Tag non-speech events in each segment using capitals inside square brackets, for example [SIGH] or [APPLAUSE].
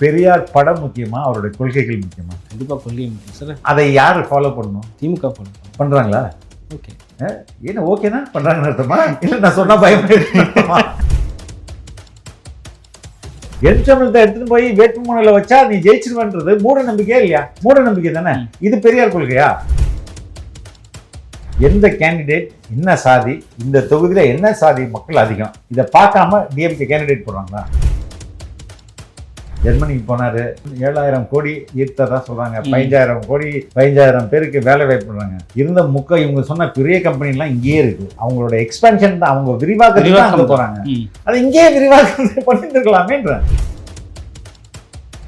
பெரியார் படம் முக்கியமா? அவருடைய கொள்கைகள் முக்கியமா? கண்டிப்பாக கொள்கை முக்கியம். சார் அதை யார் ஃபாலோ பண்ணணும்? திமுக போல பண்றாங்களா? ஓகே. என்ன ஓகேனா பண்றாங்கன்னு அர்த்தமா? இல்ல நான் சொன்னா பயமா எச்சமிழத்தை எடுத்துட்டு போய் வேட்புமனுல வச்சா நீ ஜெயிச்சிருவன்றது மூட நம்பிக்கையா இல்லையா? மூட நம்பிக்கை தானே. இது பெரியார் கொள்கையா? எந்த கேண்டிடேட் என்ன சாதி இந்த தொகுதியில என்ன சாதி மக்கள் அதிகம்? இதை பார்க்காம டிஎம்கே கேண்டிடேட் போடுறாங்களா? ஜெர்மனிக்கு போனாரு. ஏழாயிரம் கோடி ஈர்த்ததா சொல்றாங்க. பதினஞ்சாயிரம் கோடி பதினஞ்சாயிரம் பேருக்கு வேலை வாய்ப்பு இருந்த முக்க இவங்க சொன்ன பெரிய கம்பெனி எல்லாம் இங்கேயே இருக்கு. அவங்களோட எக்ஸ்பென்ஷன் தான் அவங்க தான் விரிவாக்கம் போறாங்க. ம். அது இங்கேயே விரிவாக்கம் பண்ணிட்டு இருக்கலாமேன்ற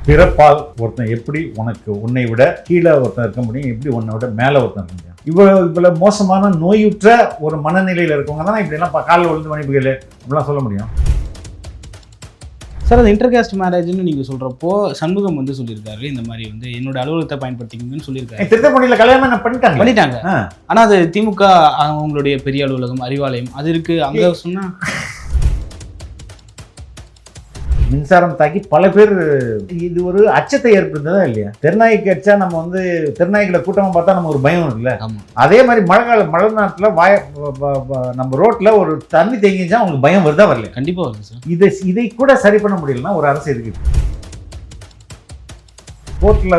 பிறப்பால் ஒருத்தன் எப்படி உனக்கு உன்னை விட கீழே ஒருத்தன் இருக்க முடியும் எப்படி உன்னை விட மேலே ஒருத்தன் இருக்க முடியும்? இவ்வளவு இவ்வளவு மோசமான நோயுற்ற ஒரு மனநிலையில இருக்கவங்க தானே இப்படி எல்லாம் காலில் விழுந்து மன்னிப்புகள் அப்படிலாம் சொல்ல முடியும்? சார் அது இன்டர்காஸ்ட் மேரேஜ்னு நீங்கள் சொல்கிறப்போ சண்முகம் வந்து சொல்லியிருக்காரு இந்த மாதிரி வந்து என்னோட அலுவலகத்தை பயன்படுத்திக்கணும்னு சொல்லியிருக்காரு. திருத்தப்பணியில் கல்யாணம் என்ன பண்ணிட்டாங்க. பண்ணிட்டாங்க. ஆனா அது திமுக அவங்களுடைய பெரிய அலுவலகம் அறிவாலயம் அது இருக்கு. அங்க சொன்னா மின்சாரம் தாக்கி பல பேர் இது ஒரு அச்சத்தை ஏற்படுத்ததா இல்லையா? தெருநாய்க்கு அடிச்சா நம்ம வந்து தெருநாய்களை கூட்டமா பார்த்தா நம்ம ஒரு பயம் இருக்குல்ல அதே மாதிரி மழை கால மழை நாட்டில் வாய நம்ம ரோட்ல ஒரு தண்ணி தேங்கிச்சா உங்களுக்கு பயம் வருதா வரல கண்டிப்பா வருது சார். இதை இதை கூட சரி பண்ண முடியலன்னா ஒரு அரசு இருக்கு கோர்ட்டில்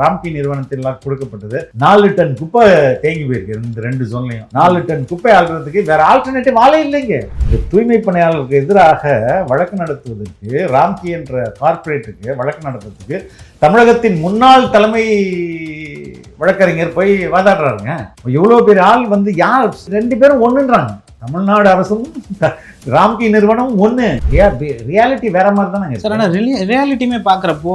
ராம்கி நிறுவனத்தினால் கொடுக்கப்பட்டது. நாலு டன் குப்பை தேங்கி போயிருக்கு இந்த ரெண்டு ஜோன்லையும் நாலு டன் குப்பை ஆள்றதுக்கு வேற ஆல்டர்னேட்டிவ் ஆளே இல்லைங்க. இந்த தூய்மை பணியாளருக்கு எதிராக வழக்கு நடத்துவதற்கு ராம்கி என்ற கார்பரேட்டுக்கு வழக்கு நடத்துறதுக்கு தமிழகத்தின் முன்னாள் தலைமை வழக்கறிஞர் போய் வாதாடுறாருங்க. எவ்வளோ பேர் ஆள் வந்து யார்? ரெண்டு பேரும் ஒன்றுன்றாங்க தமிழ்நாடு அரசும் ராம்கி நிறுவனம் ஒன்று ரியாலிட்டி வேற மாதிரி தானே சார் ஆனா ரியாலிட்டியுமே பாக்குறப்போ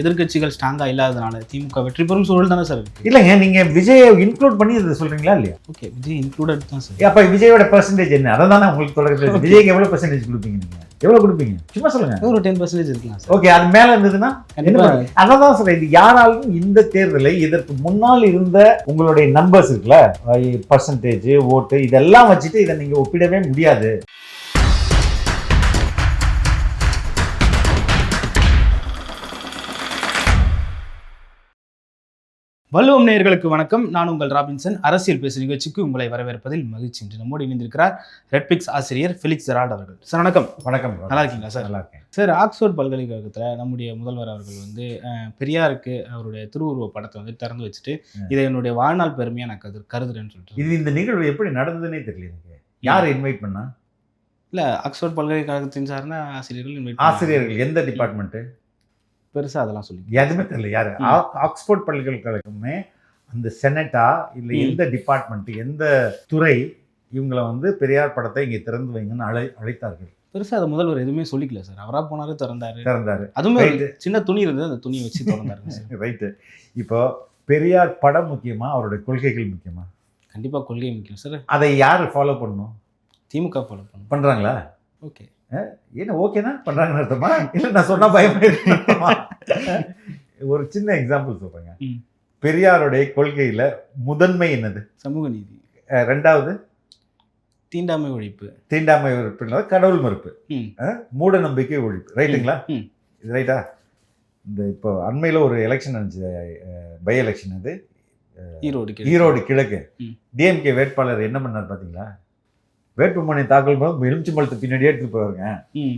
எதிர்க்கட்சிகள் ஸ்ட்ராங்கா இல்லாதனால திமுக வெற்றி பெறும் சூழல் தானே சார் இல்லைங்க நீங்க விஜயை இன்க்ளூட் பண்ணி இதை சொல்றீங்களா இல்லையா? ஓகே விஜய் இன்க்ளூடட் தான் சார். அப்ப விஜயோட பெர்சன்டேஜ் என்ன? அதை தானே உங்களுக்கு தொடர்ந்து [LAUGHS] விஜய்க்கு எவ்வளவு பெர்சன்டேஜ் கொடுப்பீங்க நீங்க? எவ்வளவு கொடுப்பீங்க? சும்மா சொல்லுங்க. ஒரு டென் பர்சன்டேஜ் இருக்கலாம் சார். ஓகே அது மேல இருந்ததுன்னா? அதான் சொல்றேன் இது யாராலும் இந்த தேர்தலை இதற்கு முன்னால் இருந்த உங்களுடைய நம்பர்ஸ் இருக்குல்ல பர்சன்டேஜ் ஓட்டு இதெல்லாம் வச்சுட்டு இதை நீங்க ஒப்பிடவே முடியாது. வள்ளுவம் நேயர்களுக்கு வணக்கம். நான் உங்கள் ராபின்சன். அரசியல் பேசு நிகழ்ச்சிக்கு உங்களை வரவேற்பதில் மகிழ்ச்சி இன்று. நம்மோடு இணைந்திருக்கிறார் ரெட்பிக்ஸ் ஆசிரியர் ஃபிலிக்ஸ் ஜெரால்ட் அவர்கள். சார் வணக்கம். வணக்கம். நல்லா இருக்கீங்களா சார் நல்லா இருக்கேன். சார் ஆக்ஸ்போர்ட் பல்கலைக்கழகத்தில் நம்முடைய முதல்வர் அவர்கள் வந்து பெரியாருக்கு அவருடைய திருவுருவ படத்தை வந்து திறந்து வச்சுட்டு இதை என்னுடைய வாழ்நாள் பெருமையா நான் கரு கருதுறேன்னு சொல்லிட்டு இது இந்த நிகழ்வு எப்படி நடந்ததுன்னே தெரியல எனக்கு. யார் இன்வைட் பண்ணா? இல்ல ஆக்ஸ்போர்ட் பல்கலைக்கழகத்தின் சார்ந்த ஆசிரியர்கள் ஆசிரியர்கள் எந்த டிபார்ட்மெண்ட் பெருசா அதெல்லாம் சொல்லி எதுவுமே தெரியல. யாரு? ஆக்ஸ்போர்ட் பல்கலைக்கழகமே அந்த செனட்டா இல்லை. எந்த டிபார்ட்மெண்ட் எந்த துறை இவங்களை வந்து பெரியார் படத்தை இங்கே திறந்து வைங்கன்னு அழை அழைத்தார்கள். பெருசா அதை முதல்வர் எதுவுமே சொல்லிக்கல சார். அவரா போனாரு திறந்தாரு. திறந்தாரு. அதுவுமே. சின்ன துணி இருந்தது அந்த துணியை வச்சு திறந்தாருங்க சார். [LAUGHS] ரைட்டு இப்போ பெரியார் படம் முக்கியமா அவருடைய கொள்கைகள் முக்கியமா? கண்டிப்பா கொள்கை முக்கியம் சார். அதை யார் ஃபாலோ பண்ணணும்? திமுக ஃபாலோ பண்ணும் பண்றாங்களா? ஓகே என்ன ஓகேனா பண்றாங்கன்னு அர்த்தமா? இல்லை நான் சொன்னா பயமே ஒரு சின்ன எக்ஸாம்பிள் சொல்றேங்க. ம். பெரியாருடைய கொள்கையில முதன்மை என்னது? சமூக நீதி. ரெண்டாவது? தீண்டாமை ஒழிப்பு. தீண்டாமை ஒழிப்பு கடவுள் மறுப்பு. மூட நம்பிக்கை ஒழிப்பு. ரைட்டுங்களா. இது ரைட்டா? இந்த இப்போ அண்மையில் ஒரு எலெக்ஷன் இருந்துச்சு பை எலெக்ஷன் அது. ஈரோடு. ஈரோடு கிழக்கு. டிஎம்கே வேட்பாளர் என்ன பண்ணார் பார்த்தீங்களா வேட்புமனை தாக்கல் பண்ணும் எலுமிச்சம்பழத்தை பின்னாடியே எடுத்துட்டு போவாருங்க ம்.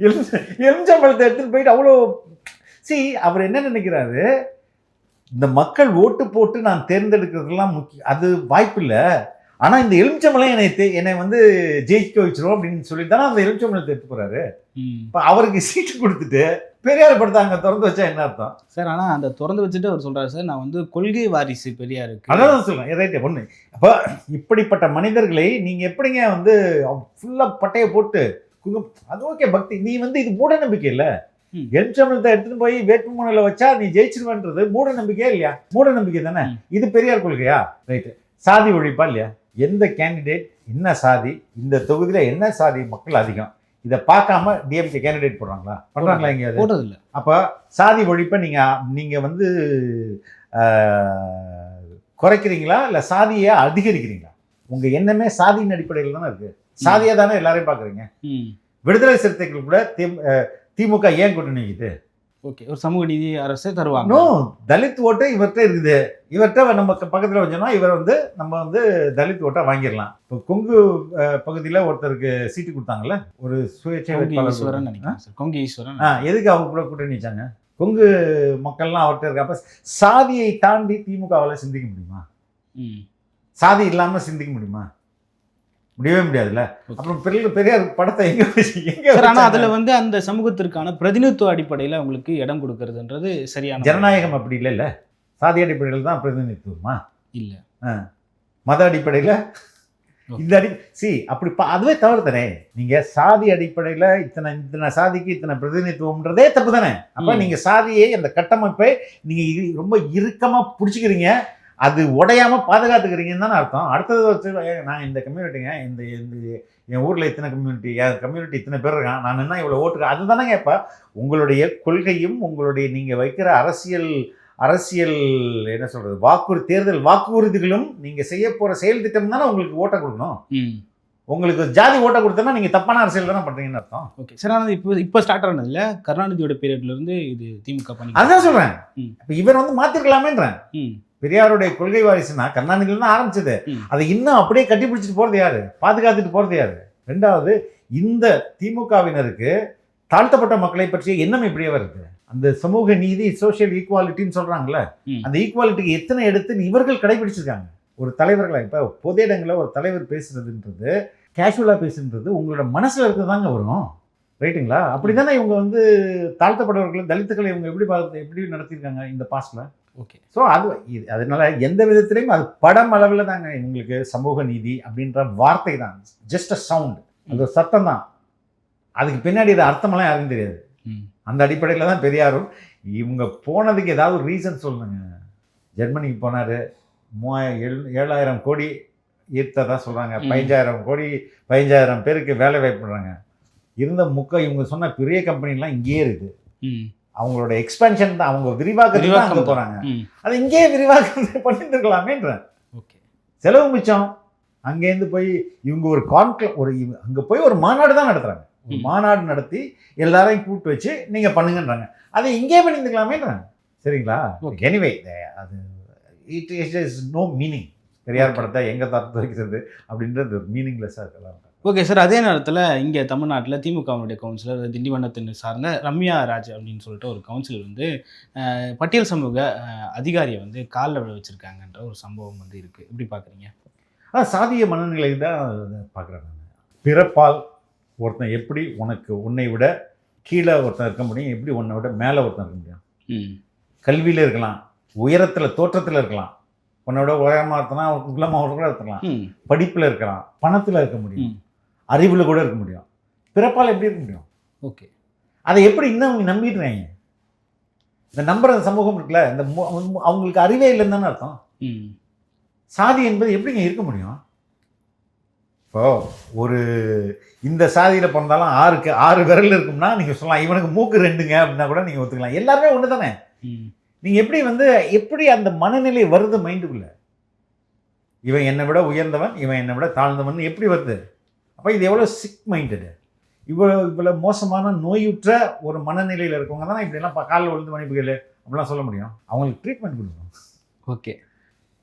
எலுமிச்ச எலுமிச்சம்பழத்தை எடுத்துட்டு போயிட்டு அவ்வளோ சி அவர் என்ன நினைக்கிறாரு? இந்த மக்கள் ஓட்டு போட்டு நான் தேர்ந்தெடுக்கிறதுலாம் முக்கியம் அது வாய்ப்பு இல்லை ஆனால் இந்த எலுமிச்சம்பழம் என்னை தே- என்னை வந்து ஜெயிக்க வச்சிரும் அப்படின்னு சொல்லி தானே அந்த எலுமிச்சம்பழத்தை எடுத்து போறாரு. ம். இப்போ அவருக்கு சீட்டு கொடுத்துட்டு பெரியார் படத்தை அங்கே திறந்து வச்சா என்ன அர்த்தம்? சார் ஆனா அந்த திறந்து வச்சுட்டு அவர் சொல்றாரு சார் நான் வந்து கொள்கை வாரிசு பெரியாருக்கு. அதான் சொல்லுவேன் ரைட்டு ஒன்று அப்போ இப்படிப்பட்ட மனிதர்களை நீங்கள் எப்படிங்க வந்து ஃபுல்லாக பட்டையை போட்டு அது ஓகே பக்தி. நீ வந்து இது மூட நம்பிக்கை இல்லை. ம். எலுமிச்சம்பழத்தை எடுத்துட்டு போய் வேட்புமனுல வச்சா நீ ஜெயிச்சிருவன்றது மூட நம்பிக்கையா இல்லையா? மூட நம்பிக்கை தானே. இது பெரியார் கொள்கையா? ரைட்டு சாதி ஒழிப்பா இல்லையா? எந்த கேண்டிடேட் என்ன சாதி இந்த தொகுதியில என்ன சாதி மக்கள் அதிகம்? இதை பார்க்காம டிஎம்கே கேண்டிடேட் போடுறாங்களா? பண்றாங்களா எங்கேயாவது? போடுறது இல்ல அப்போ சாதி ஒழிப்பை நீங்கள் நீங்கள் வந்து குறைக்கிறீங்களா? இல்லை சாதியை அதிகரிக்கிறீங்களா? உங்கள் எண்ணமே சாதியின் அடிப்படையில் தானே இருக்குது சாதியாக தானே எல்லாரையும் பார்க்குறீங்க. விடுதலை சிறுத்தைகள் கூட திமுக ஏன் கூட்டணி நிக்குது ஓகே ஒரு சமூக நீதி அரசு தருவாங்க. நோ தலித் ஓட்டு இவர்கிட்ட இருக்குது. இவர்கிட்ட நம்ம பக்கத்தில் வச்சோம்னா இவர் வந்து நம்ம வந்து தலித் ஓட்டை வாங்கிடலாம். இப்போ கொங்கு பகுதியில் ஒருத்தருக்கு சீட்டு கொடுத்தாங்கல்ல ஒரு சுயேட்சை வேட்பாளர். நினைக்கிறேன் கொங்கு ஈஸ்வரன் ஆ எதுக்கு அவங்க கூட கூட்டணி வச்சாங்க? கொங்கு மக்கள்லாம் அவர்கிட்ட இருக்க அப்ப சாதியை தாண்டி திமுகவால் சிந்திக்க முடியுமா? சாதி இல்லாமல் சிந்திக்க முடியுமா? முடியவே முடியாதுல்ல? அப்புறம் பெரிய பெரியார் படத்தை எங்க எங்க சார் ஆனா வச்சாங்க? அதுல வந்து அந்த சமூகத்திற்கான பிரதிநிதித்துவ அடிப்படையில உங்களுக்கு இடம் கொடுக்கறதுன்றது சரியான ஜனநாயகம் அப்படி இல்லைல்ல? சாதி அடிப்படையில் தான் பிரதிநிதித்துவமா? இல்ல. மத அடிப்படையில்? இந்த அடி சி அப்படி அதுவே தவறு தானே நீங்க சாதி அடிப்படையில் இத்தனை இத்தனை சாதிக்கு இத்தனை பிரதிநிதித்துவம்ன்றதே தப்பு தானே அப்ப ம். நீங்க சாதியை அந்த கட்டமைப்பை நீங்க இரு- ரொம்ப இறுக்கமா பிடிச்சிக்கிறீங்க. அது உடையாம பாதுகாத்துக்கிறீங்கன்னு தானே அர்த்தம். அடுத்தது வச்சு நான் இந்த கம்யூனிட்டிங்க இந்த இந்த என் ஊர்ல இத்தனை கம்யூனிட்டி கம்யூனிட்டி இத்தனை பேர் இருக்கான் நான் என்ன இவ்வளவு ஓட்டுறேன் அதுதானங்க இப்ப உங்களுடைய கொள்கையும் உங்களுடைய நீங்க வைக்கிற அரசியல் அரசியல் என்ன சொல்றது வாக்குறு தேர்தல் வாக்குறுதிகளும் நீங்க செய்ய போற செயல் திட்டம் தானே உங்களுக்கு ஓட்ட கொடுக்கணும். உங்களுக்கு ஜாதி ஓட்ட கொடுத்தா நீங்க தப்பான அரசியல் தானே பண்றீங்கன்னு அர்த்தம். ஓகே. சார் ஆனால் இப்போ இப்போ ஸ்டார்ட் ஆனதுல கருணாநிதியோட பீரியட்ல இருந்து இது திமுக பண்ணி அதான் சொல்றேன். ம். இப்ப இவர் வந்து மாத்திருக்கலாமேன்றேன். ம். பெரியாருடைய கொள்கை வாரிசுனா கருணாநிதியில தான் ஆரம்பிச்சது. அதை இன்னும் அப்படியே கட்டி பிடிச்சிட்டு போறது யாரு? பாதுகாத்துட்டு போறது யாரு? ரெண்டாவது இந்த திமுகவினருக்கு தாழ்த்தப்பட்ட மக்களை பற்றிய எண்ணம் இப்படியே வருது. அந்த சமூக நீதி சோஷியல் ஈக்குவாலிட்டின்னு சொல்றாங்கல்ல ம். அந்த ஈக்குவாலிட்டிக்கு எத்தனை எடுத்து இவர்கள் கடைபிடிச்சிருக்காங்க? ஒரு தலைவர்களா இப்ப பொது இடங்களில் ஒரு தலைவர் பேசுறதுன்றது கேஷுவலா பேசுன்றது உங்களோட மனசுல இருக்கிறதாங்க வரும். ரைட்டுங்களா? அப்படிதானே இவங்க வந்து தாழ்த்தப்பட்டவர்கள் தலித்துக்களை இவங்க எப்படி பார்த்து எப்படி நடத்தியிருக்காங்க இந்த பாஸ்ட்ல ஓகே. ஸோ அது இது அதனால எந்த விதத்திலையும் அது படம் அளவில் தாங்க உங்களுக்கு சமூக நீதி அப்படின்ற வார்த்தை தான் ஜஸ்ட் அ சவுண்ட் ஒரு சத்தம் தான் அதுக்கு பின்னாடி இது அர்த்தமெல்லாம் யாருக்கும் தெரியாது. அந்த அடிப்படையில் தான் பெரியாரும் இவங்க போனதுக்கு ஏதாவது ஒரு ரீசன் சொல்லுங்க. ஜெர்மனிக்கு போனார் மூவாயிரம் ஏழு ஏழாயிரம் கோடி ஈர்த்ததா சொல்கிறாங்க. பதினஞ்சாயிரம் கோடி பதினஞ்சாயிரம் பேருக்கு வேலை வாய்ப்பு பண்றாங்க. இருந்த முக்க இவங்க சொன்ன பெரிய கம்பெனிலாம் இங்கேயே இருக்குது. அவங்களோட எக்ஸ்பென்ஷன் தான் அவங்க விரிவாக்கத்துக்கு தான் அங்கே போகிறாங்க அதை இங்கேயே விரிவாக்கம் பண்ணியிருந்துருக்கலாமேன்றேன். ஓகே. செலவு மிச்சம். அங்கேருந்து போய் இவங்க ஒரு கான்க்ள ஒரு அங்க போய் ஒரு மாநாடு தான் நடத்துறாங்க. ஒரு. மாநாடு நடத்தி எல்லாரையும் கூப்பிட்டு வச்சு நீங்க பண்ணுங்கன்றாங்க. அதை இங்கே பண்ணியிருந்துக்கலாமேன்றாங்க சரிங்களா. எனிவே அது it is is no meaning Periyar. படத்தை எங்க தரத்து வைக்கிறது அப்படின்றது மீனிங்லெஸ்ஸாக இருக்கலாம். ஓகே சார் அதே நேரத்தில் இங்கே தமிழ்நாட்டில் திமுகவினுடைய கவுன்சிலர் திண்டிவனத்தின் சார்ந்த ரம்யா ராஜ் அப்படின்னு சொல்லிட்டு ஒரு கவுன்சிலர் வந்து பட்டியல் சமூக அதிகாரியை வந்து காலில் விழ வச்சிருக்காங்கன்ற ஒரு சம்பவம் வந்து இருக்குது எப்படி பார்க்குறீங்க அதான் சாதிய மனநிலை தான் பார்க்குறேன் நான். பிறப்பால் ஒருத்தன் எப்படி உனக்கு உன்னை விட கீழே ஒருத்தன் இருக்க முடியும் எப்படி உன்னை விட மேலே ஒருத்தன் இருக்க முடியும்? ம். கல்வியில் இருக்கலாம் உயரத்தில் தோற்றத்தில் இருக்கலாம். உன்னோட உயரமாக இருக்கலாம் குள்ளமாக கூட இருக்கலாம். படிப்பில் இருக்கலாம் பணத்தில் இருக்க முடியும். அறிவில் கூட இருக்க முடியும். பிறப்பால் எப்படி இருக்க முடியும்? ஓகே. அதை எப்படி இன்னும் அவங்க நம்பிடுறாங்க? இந்த நம்புற சமூகம் இருக்குல்ல இந்த அவங்களுக்கு அறிவே இல்லைன்னு தானே அர்த்தம்? ம். சாதி என்பது எப்படிங்க இருக்க முடியும்? இப்போ ஒரு இந்த சாதியில் பிறந்தாலும் ஆறுக்கு ஆறு விரல் இருக்கும்னா நீங்கள் சொல்லலாம் இவனுக்கு மூக்கு ரெண்டுங்க அப்படின்னா கூட நீங்கள் ஒத்துக்கலாம். எல்லாருமே ஒன்று தானே? நீங்கள் எப்படி வந்து எப்படி அந்த மனநிலை வருது மைண்டுக்குள்ள இவன் என்னை விட உயர்ந்தவன் இவன் என்னை விட தாழ்ந்தவன் எப்படி வருது? அப்போ இது எவ்வளோ சிக் மைண்டடு இவ்வளோ இவ்வளோ மோசமான நோயுற்ற ஒரு மனநிலையில் இருக்கவங்க தானே இப்படிலாம் காலில் விழுந்து மன்னிப்புகள் அப்படிலாம் சொல்ல முடியும். அவங்களுக்கு ட்ரீட்மெண்ட் கொடுக்கணும். ஓகே.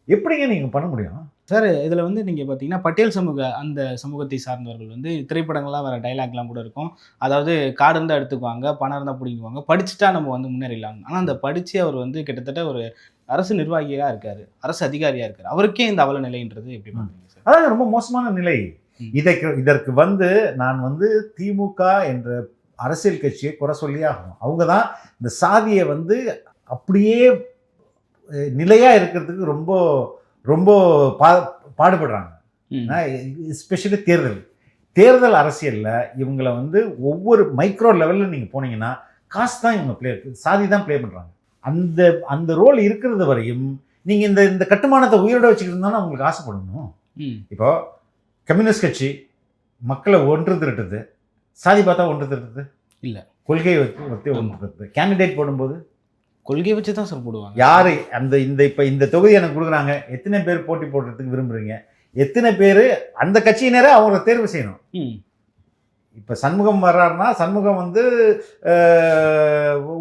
எப்படிங்க நீங்கள் பண்ண முடியும்? சார் இதில் வந்து நீங்கள் பார்த்தீங்கன்னா பட்டியல் சமூக அந்த சமூகத்தை சார்ந்தவர்கள் வந்து திரைப்படங்கள்லாம் வர டைலாக்லாம் கூட இருக்கும். அதாவது காடு இருந்தால் எடுத்துக்குவாங்க பணம் இருந்தால் பிடிக்குவாங்க படிச்சுட்டா நம்ம வந்து முன்னேறிடலாம். ஆனால் அந்த படித்து அவர் வந்து கிட்டத்தட்ட ஒரு அரசு நிர்வாகியாக இருக்கார். அரசு அதிகாரியாக இருக்கார். அவருக்கே இந்த அவல நிலைன்றது எப்படி பார்க்குறீங்க சார்? அதான் ரொம்ப மோசமான நிலை. இதற்கு இதற்கு வந்து நான் வந்து திமுக என்ற அரசியல் கட்சியை குறை சொல்லியே ஆகணும். அவங்க தான் இந்த சாதியை வந்து அப்படியே அஹ், நிலையா இருக்கிறதுக்கு ரொம்ப ரொம்ப பா பாடுபடுறாங்க. எஸ்பெஷலி தேர்தல். தேர்தல் அரசியலில் இவங்களை வந்து ஒவ்வொரு மைக்ரோ லெவலில் நீங்கள் போனீங்கன்னா காசு தான் இவங்க ப்ளே சாதி தான் ப்ளே பண்ணுறாங்க அந்த அந்த ரோல் இருக்கிறது வரையும் நீங்கள் இந்த இந்த கட்டுமானத்தை உயிரோட வச்சுக்கிட்டு இருந்தாலும் அவங்களுக்கு ஆசைப்படணும். இப்போ கம்யூனிஸ்ட் கட்சி மக்களை ஒன்று திரட்டுது. சாதி பார்த்தா ஒன்று திரட்டுது. இல்ல. கொள்கையை வச்சு ஒத்தி ஒன்று திரட்டுது. கேண்டிடேட் போடும்போது கொள்கையை வச்சு தான் சார் போடுவாங்க. யாரு அந்த இந்த இப்போ இந்த தொகுதி எனக்கு கொடுக்குறாங்க. எத்தனை பேர் போட்டி போடுறதுக்கு விரும்புறீங்க? எத்தனை பேர் அந்த கட்சியினரை அவங்க தேர்வு செய்யணும். இப்போ சண்முகம் வர்றாருன்னா சண்முகம் வந்து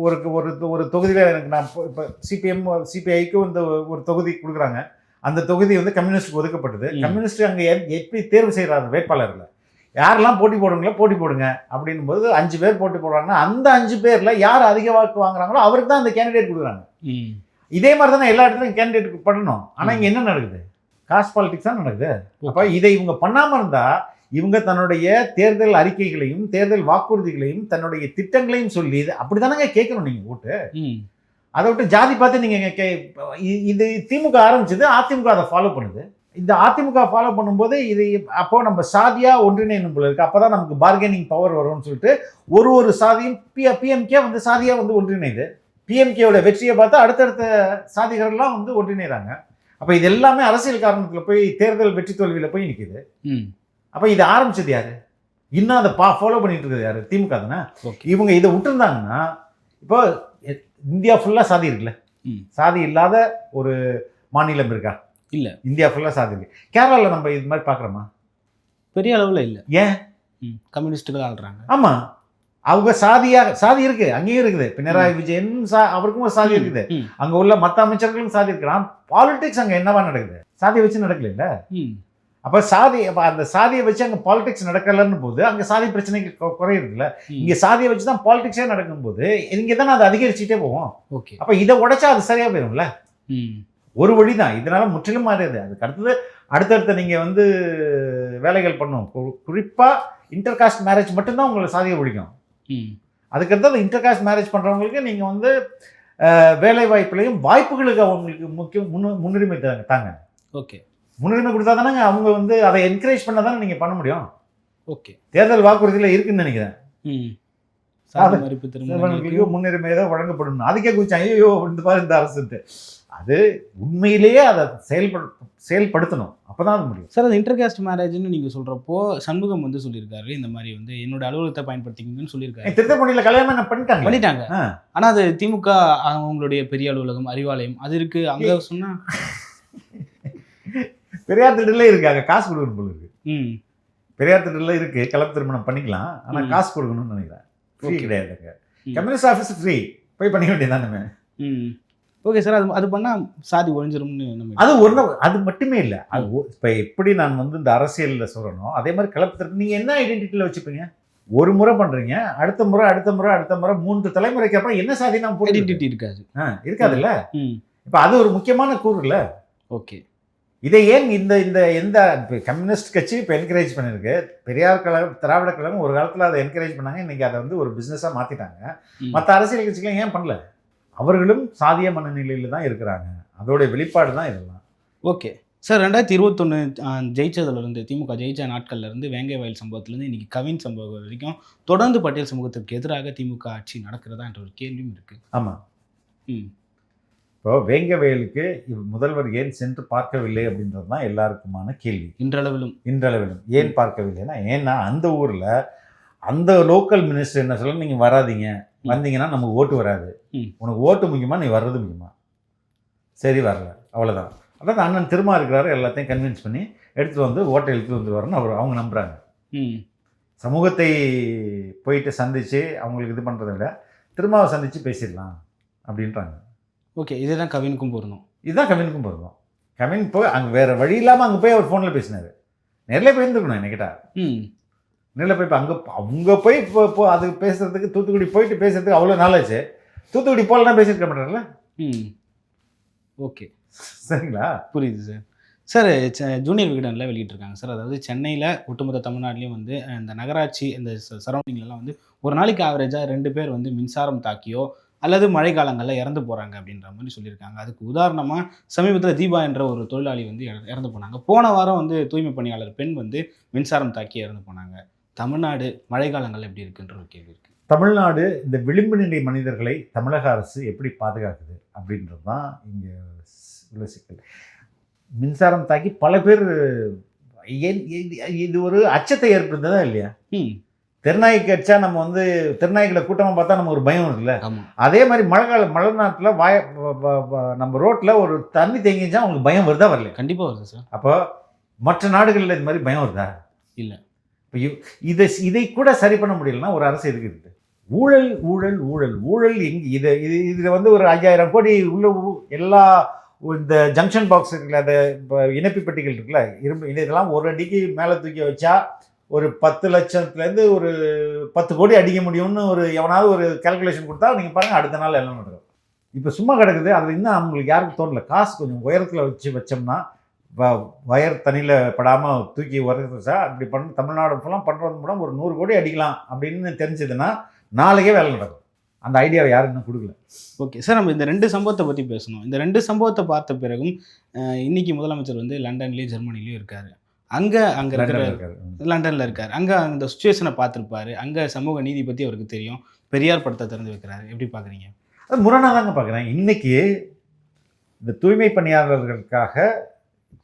ஒரு ஒரு ஒரு தொகுதியில் எனக்கு நான் இப்போ சிபிஎம் சிபிஐக்கு இந்த ஒரு தொகுதி கொடுக்குறாங்க. அந்த தொகுதி வந்து கம்யூனிஸ்டுக்கு ஒதுக்கப்பட்டது. கம்யூனிஸ்ட் அங்கே எப்படி தேர்வு செய்கிறாரு வேட்பாளர்களை யாரெல்லாம் போட்டி போடுங்களோ போட்டி போடுங்க அப்படின்னும் போது அஞ்சு பேர் போட்டி போடுறாங்கன்னா அந்த அஞ்சு பேரில் யார் அதிக வாக்கு வாங்குறாங்களோ அவருக்கு தான் அந்த கேண்டிடேட் கொடுக்குறாங்க. இதே மாதிரி தானே எல்லா இடத்துலையும் கேண்டிடேட் பண்ணணும். ஆனால் இங்கே என்ன நடக்குது? காஸ்ட் பாலிடிக்ஸ் தான் நடக்குது? அப்போ இதை இவங்க பண்ணாமல் இருந்தால் இவங்க தன்னுடைய தேர்தல் அறிக்கைகளையும் தேர்தல் வாக்குறுதிகளையும் தன்னுடைய திட்டங்களையும் சொல்லி அப்படி தானங்க கேட்கணும் நீங்கள் ஓட்டு? அதை விட்டு ஜாதி பார்த்து நீங்கள் கே இது திமுக ஆரம்பிச்சது அதிமுக அதை ஃபாலோ பண்ணுது. இந்த அதிமுக ஃபாலோ பண்ணும்போது இது அப்போ நம்ம சாதியா ஒன்றிணைணும் போல இருக்கு. அப்பதான் நமக்கு பார்கெனிங் பவர் வரும்னு சொல்லிட்டு ஒரு ஒரு சாதியும் பி பிஎம்கே வந்து சாதியா வந்து ஒன்றிணைது பிஎம்கேவோட வெற்றியை பார்த்து அடுத்தடுத்த சாதிகள்லாம் வந்து ஒன்றிணைறாங்க. அப்போ இது எல்லாமே அரசியல் காரணத்தில் போய் தேர்தல் வெற்றி தோல்வியில் போய் நிற்குது அப்போ இது ஆரம்பிச்சது யாரு? இன்னும் அதை பா ஃபாலோ பண்ணிட்டு இருக்குது யாரு? திமுக தானே? இவங்க இதை விட்டுருந்தாங்கன்னா இப்போ இந்தியா ஃபுல்லாக சாதி இருக்குல்ல. சாதி இல்லாத ஒரு மாநிலம் இருக்கா? இல்ல. இந்தியா ஃபுல்லாக சாதி இருக்கு. கேரளாவில் நம்ம இது மாதிரி பார்க்குறோமா? பெரிய அளவில் இல்லை. ஏன்? கம்யூனிஸ்ட்டுகள் ஆள்றாங்க. ஆமாம் அவங்க சாதியாக சாதி இருக்கு அங்கேயும் இருக்குது. பினராயி விஜயன் சா அவருக்கும் ஒரு சாதி இருக்குது. அங்கே உள்ள மற்ற அமைச்சர்களுக்கும் சாதி இருக்கிறான் பாலிடிக்ஸ் அங்கே என்னவா நடக்குது? சாதியை வச்சு நடக்கல அப்போ சாதி அப்போ அந்த சாதியை வச்சு அங்கே பாலிடிக்ஸ் நடக்கலன்னு போது அங்கே சாதி பிரச்சனைகள் கொ- குறையுதுல்ல. இங்கே சாதியை வச்சு தான் பாலிடிக்ஸே நடக்கும்போது இங்கே தானே அது அதிகரிச்சுட்டே போகும் ஓகே. அப்போ இதை உடைச்சா அது சரியா போயிடும்ல ஒரு வழி தான் இதனால முற்றிலும் மாறியது அதுக்கு அடுத்தது அடுத்தடுத்த நீங்க வந்து வேலைகள் பண்ணணும் கு- குறிப்பா இன்டர் காஸ்ட் மேரேஜ் மட்டும்தான் உங்களை சாதியை பிடிக்கும் ம். அதுக்கு அடுத்தது இன்டர் காஸ்ட் மேரேஜ் பண்றவங்களுக்கு நீங்க வந்து வேலை வாய்ப்புலையும் வாய்ப்புகளுக்கு அவங்களுக்கு முக்கிய முன்னு முன்னுரிமை தாங்க தாங்க. ஓகே. முன்னுரிமை கொடுத்தா தானே அவங்க வந்து அதை என்கரேஜ் பண்ண தானே நீங்க பண்ண முடியும். ஓகே. தேர்தல் வாக்குறுதியில் இருக்குன்னு நினைக்கிறேன். முன்னுரிமை தான் வழங்கப்படும் அதுக்கே குறிச்சாங்க ஐயோ இந்த பாரு இந்த அரசுன்ட்டு. அது உண்மையிலேயே அதை செயல்படு செயல்படுத்தணும். அப்பதான் அது முடியும். சார் அது இன்டர்காஸ்ட் மேரேஜ்னு நீங்கள் சொல்கிறப்போ சண்முகம் வந்து சொல்லியிருக்காரு இந்த மாதிரி வந்து என்னோட அலுவலகத்தை பயன்படுத்திக்கங்கன்னு சொல்லியிருக்காரு. திருத்தப்பணியில் கல்யாணம் என்ன பண்ணிட்டாங்க? பண்ணிட்டாங்க. ஆ. ஆனா அது திமுக அவங்களுடைய பெரிய அலுவலகம் அறிவாலயம் அது இருக்கு. அங்க சொன்னா பெரியார் திட்டத்துல இருக்காங்க. காசு கொடுக்கணும் போல இருக்கு. ம். பெரியார் திட்டத்துல இருக்கு. கலப்பு திருமணம் பண்ணிக்கலாம். ஆனா ம். காசு கொடுக்கணும்னு நினைக்கிறேன். ஃப்ரீ. கிடையாதுங்க ம். கம்யூனிஸ்ட் ஆஃபீஸ் ஃப்ரீ போய் பண்ணிக்க வேண்டியதானே ஓகே சார் அது அது பண்ணா சாதி ஒழிஞ்சிரும்னு நம்ம அது ஒரு அது மட்டுமே இல்லை. அது இப்ப எப்படி நான் வந்து இந்த அரசியல்ல சொல்றேனோ அதே மாதிரி கலப்பு திருமணம் நீங்க என்ன ஐடென்டிட்டியில வச்சுப்பீங்க? ஒரு முறை பண்றீங்க அடுத்த முறை அடுத்த முறை அடுத்த முறை மூன்று தலைமுறைக்கு அப்புறம் என்ன சாதி நான் ஐடென்டிட்டி இருக்காது. இருக்காதுல்ல? ம். இப்ப அது ஒரு முக்கியமான கூறு இல்ல? ஓகே இதை ஏன் இந்த இந்த எந்த கம்யூனிஸ்ட் கட்சி இப்போ என்கரேஜ் பண்ணிருக்கு? பெரியார் கழகம் திராவிட கழகம் ஒரு காலத்தில் அதை என்கரேஜ் பண்ணாங்க. இன்னைக்கு அதை வந்து ஒரு பிஸ்னஸாக மாற்றிட்டாங்க. மற்ற அரசியல் கட்சிகளும் ஏன் பண்ணல? அவர்களும் சாதிய மனநிலையில் தான் இருக்கிறாங்க. அதோடைய வெளிப்பாடு தான் இதெல்லாம். ஓகே. சார் ரெண்டாயிரத்தி இருபத்தொன்று ஜெயிச்சதுலேருந்து திமுக ஜெயிச்ச நாட்கள்லேருந்து வேங்கை வயல் சம்பவத்திலேருந்து இன்னைக்கு கவின் சம்பவம் வரைக்கும் தொடர்ந்து பட்டியல் சமூகத்திற்கு எதிராக திமுக ஆட்சி நடக்கிறதா என்ற ஒரு கேள்வியும் இருக்கு. ஆமாம் ம். இப்போ வேங்க வயலுக்கு இவ் முதல்வர் ஏன் சென்று பார்க்கவில்லை அப்படின்றது தான் எல்லாருக்குமான கேள்வி. இன்றளவிலும். இன்றளவிலும். ஏன் பார்க்கவில்லைன்னா ஏன்னா அந்த ஊரில் அந்த லோக்கல் மினிஸ்டர் என்ன சொல்ல நீங்கள் வராதீங்க. வந்தீங்கன்னா நமக்கு ஓட்டு வராது. உனக்கு ஓட்டு முக்கியமா நீ வர்றது முக்கியமா? சரி வரல. அவ்வளோதான் அதாவது அண்ணன் திருமா இருக்கிறாரு எல்லாத்தையும் கன்வின்ஸ் பண்ணி எடுத்துகிட்டு வந்து ஓட்டை எடுத்துகிட்டு வந்துருவாருன்னு அவர் அவங்க நம்புகிறாங்க ம். சமூகத்தை போயிட்டு சந்தித்து அவங்களுக்கு இது பண்ணுறதை விட திருமாவை சந்தித்து பேசிடலாம் அப்படின்றாங்க. ஓகே இதே தான் கவினுக்கும் பொருந்தும். இதுதான் கவினுக்கும் பொருந்தும். கவின் போய் அங்கே வேறு வழி இல்லாமல் அங்கே போய் அவர் ஃபோனில் பேசினார். நேரில் போயிருந்துருக்கணும் என்கிட்ட ம். நேரில் போய் இப்போ அங்கே அங்கே போய் இப்போ இப்போ அது பேசுறதுக்கு தூத்துக்குடி போயிட்டு பேசுறதுக்கு அவ்வளோ நாலேஜ் தூத்துக்குடி போகலன்னா பேசியிருக்க மாட்டார்ல ம். ஓகே சரிங்களா? புரியுது சார் சார் ஜூனியர் விகடனில் வெளியிட்டிருக்காங்க சார் அதாவது சென்னையில் ஒட்டுமொத்த தமிழ்நாட்டிலையும் வந்து இந்த நகராட்சி இந்த சரௌண்டிங்லலாம் வந்து ஒரு நாளைக்கு ஆவரேஜாக ரெண்டு பேர் வந்து மின்சாரம் தாக்கியோ அல்லது மழை காலங்களில் இறந்து போகிறாங்க அப்படின்ற மாதிரி சொல்லியிருக்காங்க. அதுக்கு உதாரணமாக சமீபத்தில் தீபா என்ற ஒரு தொழிலாளி வந்து இற- இறந்து போனாங்க. போன வாரம் வந்து தூய்மை பணியாளர் பெண் வந்து மின்சாரம் தாக்கி இறந்து போனாங்க. தமிழ்நாடு மழை காலங்கள் எப்படி இருக்குன்ற ஒரு கேள்வி இருக்குது தமிழ்நாடு இந்த விளிம்பு நிலை மனிதர்களை தமிழக அரசு எப்படி பாதுகாக்குது அப்படின்றது தான் இங்கே உள்ள சிக்கல். மின்சாரம் தாக்கி பல பேர் இது- ஒரு அச்சத்தை ஏற்படுத்ததா இல்லையா? ம். தெருநாய்க்கு அடிச்சா நம்ம வந்து தெருநாய்களை கூட்டமாக பார்த்தா நம்ம ஒரு பயம் இருக்குல்ல அதே மாதிரி மழை கால மழை நாட்டில் வாய நம்ம ரோட்டில் ஒரு தண்ணி தேங்கிச்சா உங்களுக்கு பயம் வருதா வரல கண்டிப்பாக வருது சார். அப்போ மற்ற நாடுகளில் இது மாதிரி பயம் வருதா? இல்ல. இப்போ இதை இதை கூட சரி பண்ண முடியலன்னா ஒரு அரசு எதுக்கு இருக்குது ஊழல் ஊழல் ஊழல். ஊழல் எங்க இது இது இதில் வந்து ஒரு ஐயாயிரம் கோடி உள்ள எல்லா இந்த ஜங்ஷன் பாக்ஸ் இருக்குல்ல அந்த இப்போ இணைப்பு பெட்டிகள் இருக்குல்ல இரும்பு இதெல்லாம் ஒரு அடிக்கு மேலே தூக்கி வச்சா ஒரு பத்து லட்சத்துலேருந்து ஒரு பத்து கோடி அடிக்க முடியும்னு ஒரு எவனாவது ஒரு கால்குலேஷன் கொடுத்தா நீங்கள் பாருங்கள் அடுத்த நாள் எல்லாம் நடக்கும். இப்போ சும்மா கிடக்குது அதில் இன்னும் அவங்களுக்கு யாருக்கும் தோணல. காசு கொஞ்சம் உயரத்தில் வச்சு வச்சோம்னா வ- வயர் தண்ணியில் படாமல் தூக்கி உரச்சா அப்படி பண்ண தமிழ்நாடு ஃபுல்லாக பண்ணுறது மூலம் ஒரு நூறு கோடி அடிக்கலாம் அப்படின்னு தெரிஞ்சதுன்னா நாளைக்கே வேலை நடக்கும். அந்த ஐடியாவை யாரும் இன்னும் கொடுக்கல. ஓகே சார் நம்ம இந்த ரெண்டு சம்பவத்தை பற்றி பேசணும். இந்த ரெண்டு சம்பவத்தை பார்த்த பிறகும் இன்றைக்கி முதலமைச்சர் வந்து லண்டன்லேயும் ஜெர்மனிலையும் இருக்காரு. அங்கே அங்கே இருக்கிற லண்டன்ல இருக்காரு. அங்கே அந்த சுச்சுவேஷனை பார்த்துருப்பாரு. அங்கே சமூக நீதி பற்றி அவருக்கு தெரியும். பெரியார் படத்தை திறந்து வைக்கிறாரு. எப்படி பார்க்குறீங்க? அது முரணாக தாங்க பார்க்குறேன். இன்னைக்கு இந்த தூய்மை பணியாளர்களுக்காக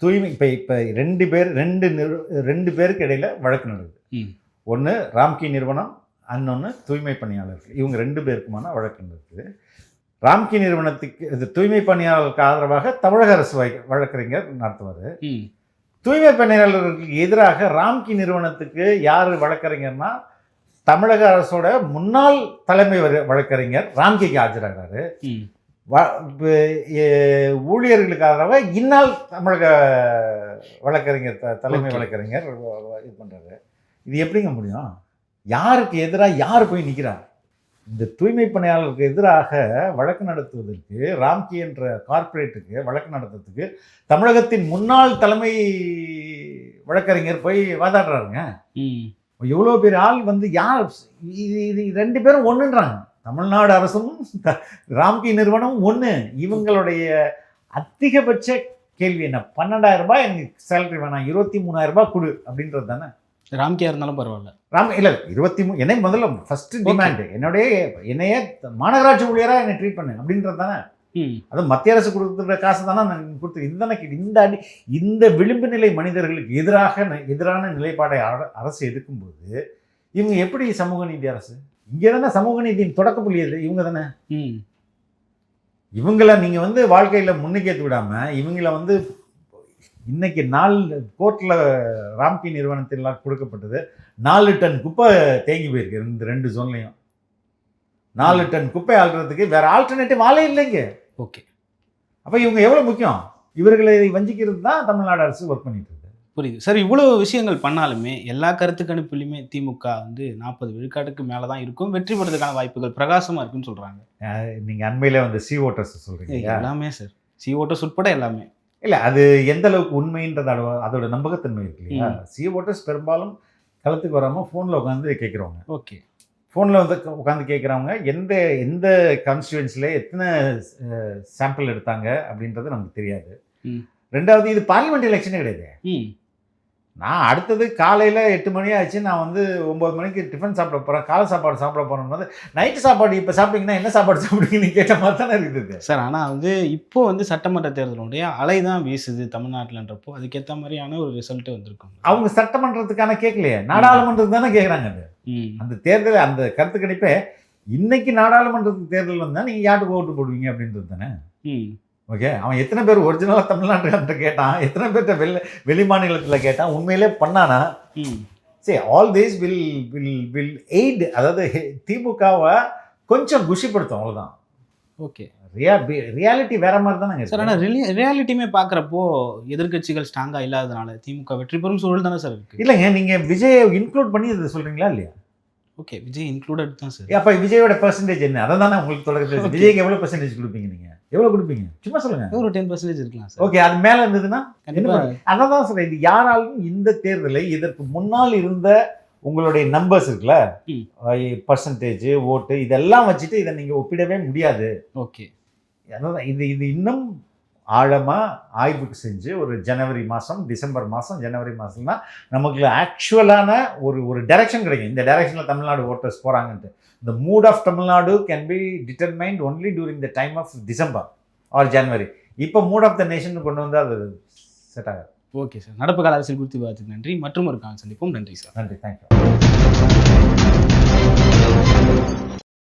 தூய்மை இப்போ இப்போ ரெண்டு பேர் ரெண்டு நிறு ரெண்டு பேருக்கு இடையில வழக்கு நடக்குது. ஒன்று ராம்கி நிறுவனம் இன்னொன்று தூய்மை பணியாளர்கள். இவங்க ரெண்டு பேருக்குமான வழக்கு நடக்குது. ராம்கி நிறுவனத்துக்கு இது தூய்மை பணியாளர்களுக்கு ஆதரவாக தமிழக அரசு வழக்கறிஞர் நடத்துவார். தூய்மை பணியாளர்களுக்கு எதிராக ராம்கி நிறுவனத்துக்கு யார் வழக்கறிஞர்னா தமிழக அரசோட முன்னாள் தலைமை வழக்கறிஞர் ராம்கிக்கு ஆஜராகிறாரு. ஊழியர்களுக்கு ஆதரவாக இந்நாள் தமிழக வழக்கறிஞர் த- தலைமை. வழக்கறிஞர் இது பண்ணுறாரு இது எப்படிங்க முடியும்? யாருக்கு எதிராக யார் போய் நிற்கிறார் இந்த தூய்மை பணியாளருக்கு எதிராக வழக்கு நடத்துவதற்கு ராம்கி என்ற கார்ப்பரேட்டுக்கு வழக்கு நடத்துறதுக்கு தமிழகத்தின் முன்னாள் தலைமை வழக்கறிஞர் போய் வாதாடுறாருங்க. எவ்வளோ பேர் ஆள் வந்து யார் இது இது ரெண்டு பேரும் ஒன்றுன்றாங்க தமிழ்நாடு அரசும் ராம்கி நிறுவனம் ஒன்று இவங்களுடைய அதிகபட்ச கேள்வி என்ன? பன்னெண்டாயிரம் ரூபாய் எனக்கு சேலரி வேணாம். இருபத்தி மூணாயிரம் ரூபாய் கொடு அப்படின்றது தானே? ராம்கே இருந்தாலும் பரவாயில்ல. ராம் இல்லை இருபத்தி மூணு என்னை முதல்ல ஃபர்ஸ்ட் டிமாண்டு என்னுடைய என்னையே மாநகராட்சி ஊழியராக என்னை ட்ரீட் பண்ணு அப்படின்றது தானே? ம். அது மத்திய அரசு கொடுத்துருக்க காசு தானே நான் கொடுத்து இதுதானே இந்த அடி இந்த விளிம்பு நிலை மனிதர்களுக்கு எதிராக எதிரான நிலைப்பாடை அர- அரசு எடுக்கும்போது இவங்க எப்படி சமூக நீதி அரசு? இங்கே தானே சமூக நீதியின் தொடக்க புள்ளி எது இவங்க தானே? இவங்கள நீங்கள் வந்து வாழ்க்கையில் முன்னுக்கேற்று விடாமல் இவங்கள வந்து இன்னைக்கு நாள் கோர்ட்டில் ராம்கி நிறுவனத்தில் கொடுக்கப்பட்டது நாலு டன் குப்பை தேங்கி போயிருக்கு. இந்த ரெண்டு ஜோன்லையும் நாலு டன் குப்பை ஆள்றதுக்கு வேற ஆல்டர்னேட்டிவ் ஆளே இல்லைங்க. ஓகே. அப்போ இவங்க எவ்வளோ முக்கியம்? இவர்களை வஞ்சிக்கிறது தான் தமிழ்நாடு அரசு ஒர்க் பண்ணிட்டு இருக்கு. புரியுது. சார் இவ்வளோ விஷயங்கள் பண்ணாலுமே எல்லா கருத்து கணிப்புலையுமே திமுக வந்து நாற்பது விழுக்காட்டுக்கு மேலே தான் இருக்கும். வெற்றி பெறதுக்கான வாய்ப்புகள் பிரகாசமாக இருக்குன்னு சொல்கிறாங்க நீங்கள் அண்மையில வந்து சி ஓட்டர்ஸ் சொல்கிறீங்க எல்லாமே சார் சி ஓட்டர்ஸ் உட்பட எல்லாமே. இல்லை அது எந்த அளவுக்கு உண்மைன்றது அதோட அதோட நம்பகத்தன்மை இருக்கு இல்லையா? சி ஓட்டர்ஸ் பெரும்பாலும் களத்துக்கு வராமல் ஃபோனில் உட்காந்து கேட்குறவங்க ஓகே. ஃபோனில் வந்து உட்காந்து கேட்குறவங்க எந்த எந்த கான்ஸ்டியூன்ஸில் எத்தனை சாம்பிள் எடுத்தாங்க அப்படின்றது நமக்கு தெரியாது. ரெண்டாவது இது பார்லிமெண்ட் எலெக்ஷனே கிடையாது. நான் அடுத்தது காலையில் எட்டு மணி ஆச்சு நான் வந்து ஒம்பது மணிக்கு டிஃபன் சாப்பிட போகிறேன் காலை சாப்பாடு சாப்பிட போகிறேன் போது நைட்டு சாப்பாடு இப்போ சாப்பிட்டீங்கன்னா என்ன சாப்பாடு சாப்பிடுவீங்கன்னு கேட்ட மாதிரி தானே இருக்குது. சார் ஆனால் வந்து இப்போ வந்து சட்டமன்ற தேர்தலுடைய அலை தான் வீசுது தமிழ்நாட்டில்ன்றப்போ. அதுக்கேற்ற மாதிரியான ஒரு ரிசல்ட் வந்திருக்கும். அவங்க சட்டமன்றத்துக்கான கேட்கலையே. நாடாளுமன்றத்துக்கு தானே கேட்குறாங்க அது. அந்த தேர்தல் அந்த கருத்து கணிப்பே இன்னைக்கு நாடாளுமன்றத்துக்கு தேர்தல் வந்தால் நீங்கள் யாருக்கு ஓட்டு போடுவீங்க அப்படின்றது தானே? ஓகே அவன் எத்தனை பேர் ஒரிஜினலாக தமிழ்நாட்டுக்கிட்ட கேட்டான்? எத்தனை பேர்கிட்ட வெளி வெளி மாநிலத்தில் கேட்டான்? உண்மையிலே பண்ணானா? சரி all this will will will aid அதாவது திமுகவை கொஞ்சம் குஷிப்படுத்தும் அவ்வளோதான் ஓகே ரியா ரியாலிட்டி வேற மாதிரி தானே சார் ஆனால் ரியாலிட்டியுமே பார்க்குறப்போ எதிர்க்கட்சிகள் ஸ்ட்ராங்காக இல்லாதனால திமுக வெற்றி பெறும் சூழல் தானே சார் இருக்குது இல்லைங்க நீங்கள் விஜயை இன்க்ளூட் பண்ணி இதை சொல்கிறீங்களா இல்லையா? ஓகே விஜய் இன்க்ளூடட் தான் சார் அப்போ விஜயோட பெர்சன்டேஜ் என்ன? அதை தானே உங்களுக்கு Okay. [LAUGHS] விஜய்க்கு எவ்வளோ பெர்சன்டேஜ் கொடுப்பீங்க நீங்கள் எவ்வளோ கொடுப்பீங்க? சும்மா சொல்லுங்கள் ஒரு டென் பர்சன்டேஜ் இருக்கலாம் சார். ஓகே அது மேலே இருந்ததுன்னா அதான் தான் சொல்றேன் இது யாராலும் இந்த தேர்தலை இதற்கு முன்னால் இருந்த உங்களுடைய நம்பர்ஸ் இருக்குல்ல. பர்சன்டேஜ் ஓட்டு இதெல்லாம் வச்சுட்டு இதை நீங்கள் ஒப்பிடவே முடியாது. ஓகே அதான் இது இது இன்னும் ஆழமாக ஆய்வுக்கு செஞ்சு ஒரு ஜனவரி மாதம் டிசம்பர் மாதம் ஜனவரி மாதம் தான் நமக்கு ஆக்சுவலான ஒரு ஒரு டைரக்ஷன் கிடைக்கும். இந்த டைரக்ஷனில் தமிழ்நாடு ஓட்டர்ஸ் போகிறாங்கன்ட்டு இந்த mood of Tamil Nadu can be determined only during the time of December or January இப்போ மூட் ஆஃப் த நேஷன் கொண்டு வந்து அது செட் ஆகாது. ஓகே சார் நடப்பு கால அரசியல் குறித்து பார்த்து நன்றி. மற்றும் ஒரு கால் சந்திப்போம். நன்றி சார் நன்றி. தேங்க்யூ